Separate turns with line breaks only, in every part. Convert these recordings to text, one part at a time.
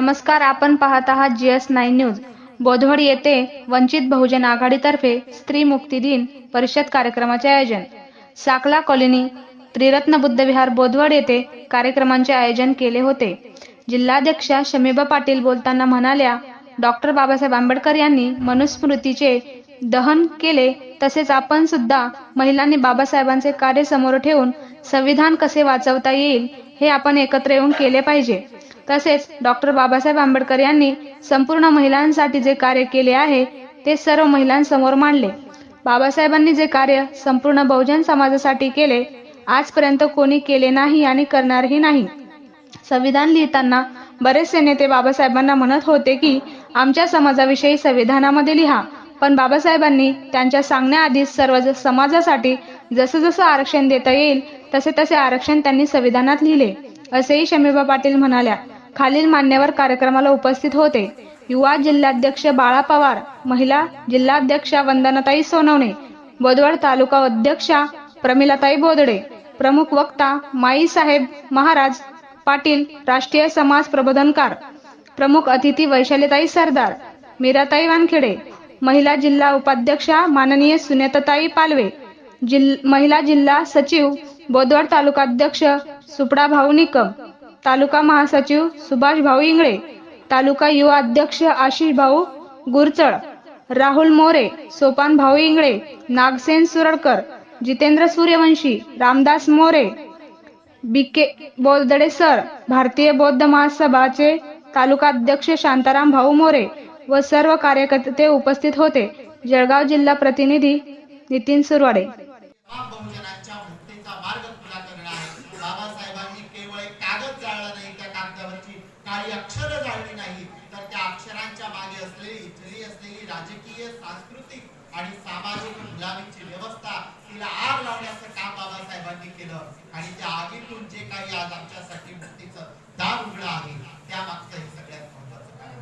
नमस्कार आपण पाहत आहात G S nine news. Bodhwad येथे वंचित बहुजन आघाडीतर्फे स्त्री मुक्ती दिन परिषद कार्यक्रमाचे आयोजन. साकला कॉलनी त्रिरत्न बुद्ध विहार बोधवड येथे कार्यक्रमांचे आयोजन केले होते. जिल्हाध्यक्षा शमीबा पाटील बोलताना म्हणाल्या डॉक्टर बाबासाहेब आंबेडकर यांनी मनुस्मृतीचे दहन केले तसेच आपण सुद्धा महिलांनी बाबासाहेबांचे कार्य समोर ठेवून संविधान कसे वाचवता येईल हे आपण एकत्र येऊन केले पाहिजे. तसेच डॉक्टर बाबासाहेब आंबेडकर यांनी संपूर्ण महिलांसाठी जे कार्य केले आहे ते सर्व महिलांसमोर मांडले. बाबासाहेबांनी जे कार्य संपूर्ण बहुजन समाजासाठी केले आजपर्यंत कोणी केले नाही आणि करणारही नाही. संविधान लिहिताना बरेचसे नेते बाबासाहेबांना म्हणत होते की आमच्या समाजाविषयी संविधानामध्ये लिहा. पण बाबासाहेबांनी त्यांच्या सांगण्याआधी सर्व समाजासाठी जसं जसं आरक्षण देता येईल तसे तसे आरक्षण त्यांनी संविधानात लिहिले. असेही शमीबा पाटील म्हणाल्या. खालील मान्यवर कार्यक्रमाला उपस्थित होते. युवा जिल्हाध्यक्ष बाळा पवार महिला जिल्हाध्यक्षा वंदनाताई सोनवणे बोदवड तालुका अध्यक्षा प्रमिलाताई बोदडे प्रमुख वक्ता माई साहेब महाराज पाटील राष्ट्रीय समाज प्रबोधनकार प्रमुख अतिथी वैशालीताई सरदार मीराताई वानखेडे महिला जिल्हा उपाध्यक्षा माननीय सुनेताताई पालवे जिल महिला जिल्हा सचिव बोदवड तालुका अध्यक्ष सुपडा भाऊ निकम तालुका महासचिव सुभाष भाऊ इंगळे तालुका युवा अध्यक्ष आशिष भाऊ गुरचळ राहुल मोरे सोपान भाऊ इंगळे नागसेन सुरडकर जितेंद्र सूर्यवंशी रामदास मोरे बीके बोलदडे सर भारतीय बौद्ध महासभाचे तालुका अध्यक्ष शांताराम भाऊ मोरे व सर्व कार्यकर्ते उपस्थित होते. जळगाव जिल्हा प्रतिनिधी नितीन सुरवाडे
तमाम बहुजनांच्या मुक्तीचा मार्ग खुला करणे आहे बाबासाहेबांनी केवळ एक कागद जाळला नाही त्या काही अक्षर जाणली नाही. तर त्या अक्षरांच्या मागे असलेली इथली असलेली राजकीय सांस्कृतिक आणि सामाजिक गुलामीची व्यवस्था तिला आग लावण्याचं काम बाबासाहेबांनी केलं. आणि त्या आगीतून जे काही आज आमच्यासाठी मुक्तीचं दार उघडं आहे त्या मागचं हे सगळ्यात महत्वाचं कारण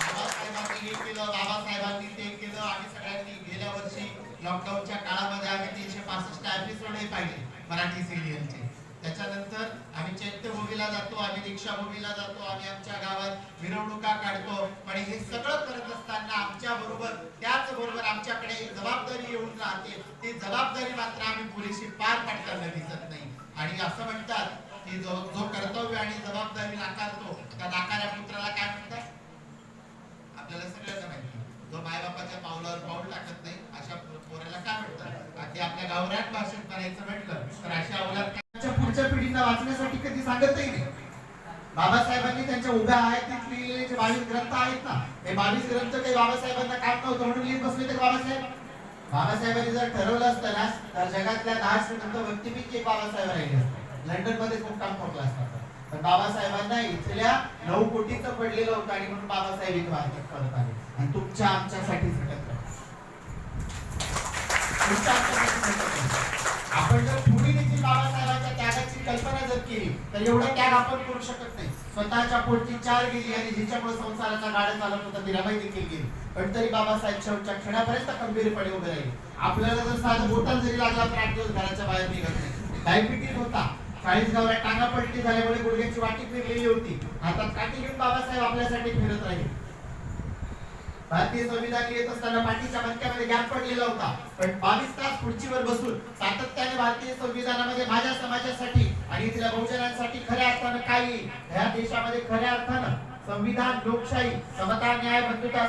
बाबासाहेबांनी हे केलं बाबासाहेबांनी ते केलं आणि सगळ्यांनी गेल्या वर्षी लॉकडाऊनच्या काळामध्ये आम्ही तीनशे पासष्ट एपिसोडही पाहिले मराठी सिरियलचे त्याच्यानंतर आम्ही चैत्यभूमीला जातो आम्ही दीक्षाभूमीला जातो आम्ही आमच्या गावात मिरवणुका काढतो. पण हे सगळं करत असताना आमच्या बरोबर त्याच बरोबर आमच्याकडे एक जबाबदारी येऊन राहते. ती जबाबदारी मात्र आम्ही पुरेशी पार पाडताना दिसत नाही. आणि असं म्हणतात की जो जो कर्तव्य आणि जबाबदारी नाकारतो त्या नाकाऱ्या पुत्राला काय म्हणतात? आपल्याला सगळ्यांना माहिती जो मायबापाच्या पावलावर पाऊल टाकत नाही अशा पोराला काय म्हणतात? ते आपल्या गावरान भाषेत म्हणायचं कधी सांगतही नाही. बाबासाहेबांनी त्यांच्या उभ्या आहेत लिहिलेले जे बावीस ग्रंथ आहेत ना हे बावीस ग्रंथ काही बाबासाहेबांना काम नव्हतं म्हणून लिहित बसले ते बाबासाहेब? बाबासाहेबांनी जर ठरवलं असतं ना तर जगातल्या दहा श्रीमंत व्यक्तीपैकी एक बाबासाहेब राहिले असते. लंडनमध्ये खूप काम ठोकलं असता पण बाबासाहेबांना इथल्या नऊ कोटीचं पडलेलं होतं आणि म्हणून बाबासाहेब इथं वाहतूक करत आले. आणि तुमच्या आमच्यासाठी झटत आपण जर म्हणजे तर त्याग आपण करू शकत नाही. स्वतःच्या पोटची चार गेली आणि जिच्यामुळे संसाराचा गाड्या चालत होता मीराबाई देखील गेली. पण तरी बाबासाहेब शेवटच्या क्षणापर्यंत खंबीरपणे उभे राहिले. आपल्याला जर साधं बोटात जरी लागला तर आठ दिवस घराच्या बाहेर निघत नाही. डायबिटीज होता. चाळीस गावला टांगा पलटी झाल्यामुळे गुडघ्याची वाटी फिरलेली होती. हातात काठी घेऊन बाबासाहेब आपल्यासाठी फिरत राहिले. भारतीय संविधान येत असताना पाठीच्या मणक्यामध्ये गॅप पडलेला होता. पण बावीस तास खुर्चीवर बसून सातत्याने भारतीय संविधानामध्ये माझ्या समाजासाठी आणि इथल्या बहुजनांसाठी खऱ्या अर्थानं काही ह्या देशामध्ये खऱ्या अर्थानं संविधान लोकशाही समता न्याय बंधुता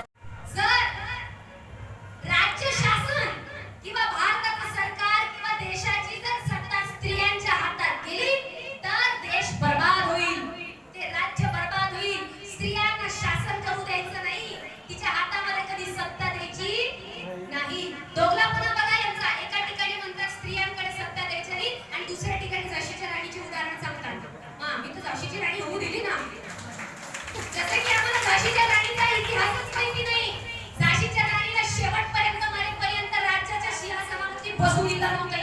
झाशीच्या राणीचा इतिहासच माहिती नाही. झाशीच्या राणीला शेवटपर्यंत मरेपर्यंत राज्याच्या सिंहासनावरती बसू दिलं नव्हतं.